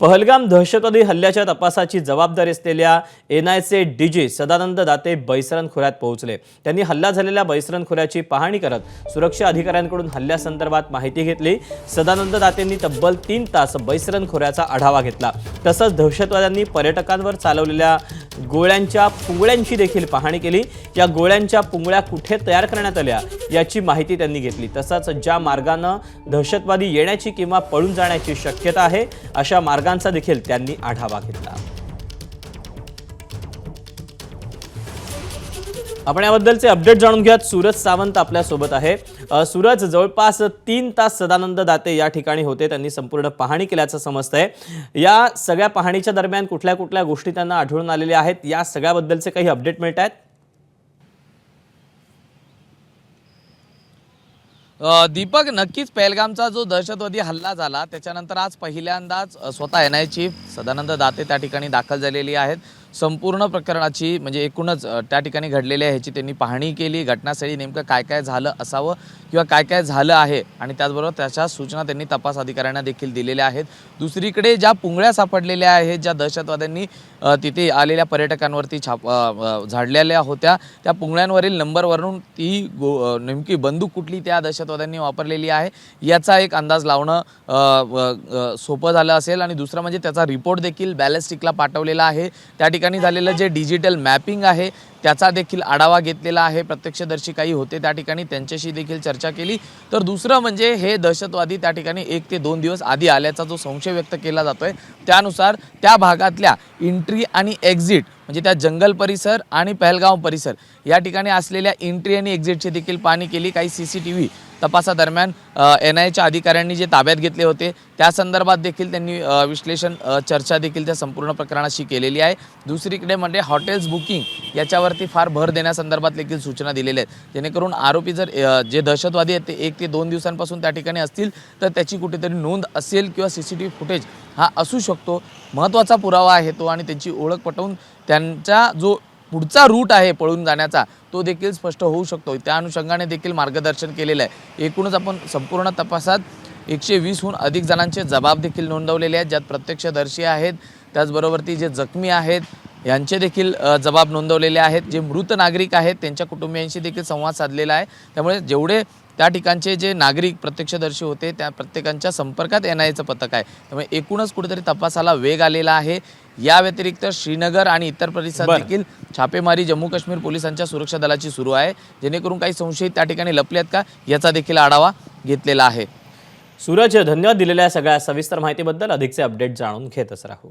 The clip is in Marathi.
पहलगाम दहशतवादी हल्ल्याच्या तपासाची जबाबदारी असलेल्या एन आयचे डीजी सदानंद दाते बैसरन खोऱ्यात पोहोचले. त्यांनी हल्ला झालेल्या बैसरन खोऱ्याची पाहणी करत सुरक्षा अधिकाऱ्यांकडून हल्ल्यासंदर्भात माहिती घेतली. सदानंद दातेंनी तब्बल तीन तास बैसरन खोऱ्याचा आढावा घेतला. तसंच दहशतवाद्यांनी पर्यटकांवर चालवलेल्या गोळ्यांच्या पुंगळ्यांची देखील पाहणी केली. या गोळ्यांच्या पुंगळ्या कुठे तयार करण्यात आल्या याची माहिती त्यांनी घेतली. तसंच ज्या मार्गानं दहशतवादी येण्याची किंवा पळून जाण्याची शक्यता आहे अशा घटकांचा देखील त्यांनी आढावा घेतला. आपण याबद्दलचे अपडेट जाणून घ्यात सूरज सावंत आपल्यासोबत आहे. सूरज जवळपास तीन तास सदानंद दाते या ठिकाणी होते. त्यांनी संपूर्ण पाहणी केल्याचं समजतंय. या सगळ्या पाहणीच्या दरम्यान कुठल्या कुठल्या गोष्टी त्यांना आढळून आलेल्या आहेत? या सगळ्याबद्दलचे काही अपडेट मिळत आहेत दीपक नक्कीच पहलगामचा जो दहशतवादी हल्ला झाला त्याच्यानंतर आज पहिल्यांदाच स्वतः N I chief Sadanand Date त्या ठिकाणी दाखल झालेली आहेत. संपूर्ण प्रकरणाची म्हणजे एकूणच त्या ठिकाणी घडलेल्या ह्याची त्यांनी पाहणी केली. घटनास्थळी नेमकं काय काय झालं असावं किंवा काय काय झालं आहे आणि त्याचबरोबर त्याच्या सूचना त्यांनी तपास अधिकाऱ्यांना देखील दिलेल्या आहेत. दुसरीकडे ज्या पुंगळ्या सापडलेल्या आहेत ज्या दहशतवाद्यांनी तिथे आलेल्या पर्यटकांवरती छाप झाडलेल्या होत्या त्या पुंगळ्यांवरील नंबरवरून ती गो नेमकी बंदूक कुठली त्या दहशतवाद्यांनी वापरलेली आहे याचा एक अंदाज लावणं सोपं झालं असेल. आणि दुसरं म्हणजे त्याचा रिपोर्ट देखील बॅलेस्टिकला पाठवलेला आहे. त्या ठिकाणी ठिकाणी झालेलं जे डिजिटल मॅपिंग आहे त्याचा देखील आढावा घेतलेला आहे. प्रत्यक्षदर्शी काही होते त्या ठिकाणी त्यांच्याशी देखील चर्चा केली. तर दुसरं म्हणजे हे दहशतवादी त्या ठिकाणी एक ते दोन दिवस आधी आल्याचा जो संशय व्यक्त केला जातो आहे त्यानुसार त्या भागातल्या एंट्री आणि एक्झिट म्हणजे त्या जंगल परिसर आणि पहलगाव परिसर या ठिकाणी असलेल्या एंट्री आणि एक्झिटची देखील पाहणी केली. काही सी सी टी व्ही तपासादरम्यान एन आयच्या अधिकाऱ्यांनी जे ताब्यात घेतले होते त्या संदर्भात देखील त्यांनी विश्लेषण चर्चा देखील त्या संपूर्ण प्रकरणाशी केलेली आहे. दुसरीकडे म्हणजे हॉटेल्स बुकिंग याच्यावर यावरती फार भर देण्यासंदर्भात देखील सूचना दिलेल्या आहेत. जेणेकरून आरोपी जर जे दहशतवादी आहेत ते एक ते दोन दिवसांपासून त्या ठिकाणी असतील तर त्याची कुठेतरी नोंद असेल किंवा C C T V footage हा असू शकतो. महत्त्वाचा पुरावा आहे तो आणि त्यांची ओळख पटवून त्यांचा जो पुढचा रूट आहे पळून जाण्याचा तो देखील स्पष्ट होऊ शकतो. त्या अनुषंगाने देखील मार्गदर्शन केलेलं आहे. एकूणच आपण संपूर्ण तपासात एकशे वीसहून अधिक जणांचे जबाब देखील नोंदवलेले आहेत ज्यात प्रत्यक्षदर्शी आहेत. त्याचबरोबर ती जे जखमी आहेत यांचे देखील जबाब नोंदवलेले आहेत. जे मृत नागरिक आहेत त्यांच्या कुटुंबियांशी देखील संवाद साधलेला आहे. त्यामुळे जेवढे त्या ठिकाणचे जे नागरिक प्रत्यक्षदर्शी होते त्या प्रत्येकांच्या संपर्कात एन आयचं पथक आहे. त्यामुळे एकूणच कुठेतरी तपासाला वेग आलेला आहे. या व्यतिरिक्त श्रीनगर आणि इतर परिसरात. देखील छापेमारी जम्मू काश्मीर पोलिसांच्या सुरक्षा दलाची सुरू आहे. जेणेकरून काही संशयित त्या ठिकाणी लपले आहेत का याचा देखील आढावा घेतलेला आहे. सूरज धन्यवाद दिलेल्या सगळ्या सविस्तर माहितीबद्दल. अधिकचे अपडेट जाणून घेतच राहू.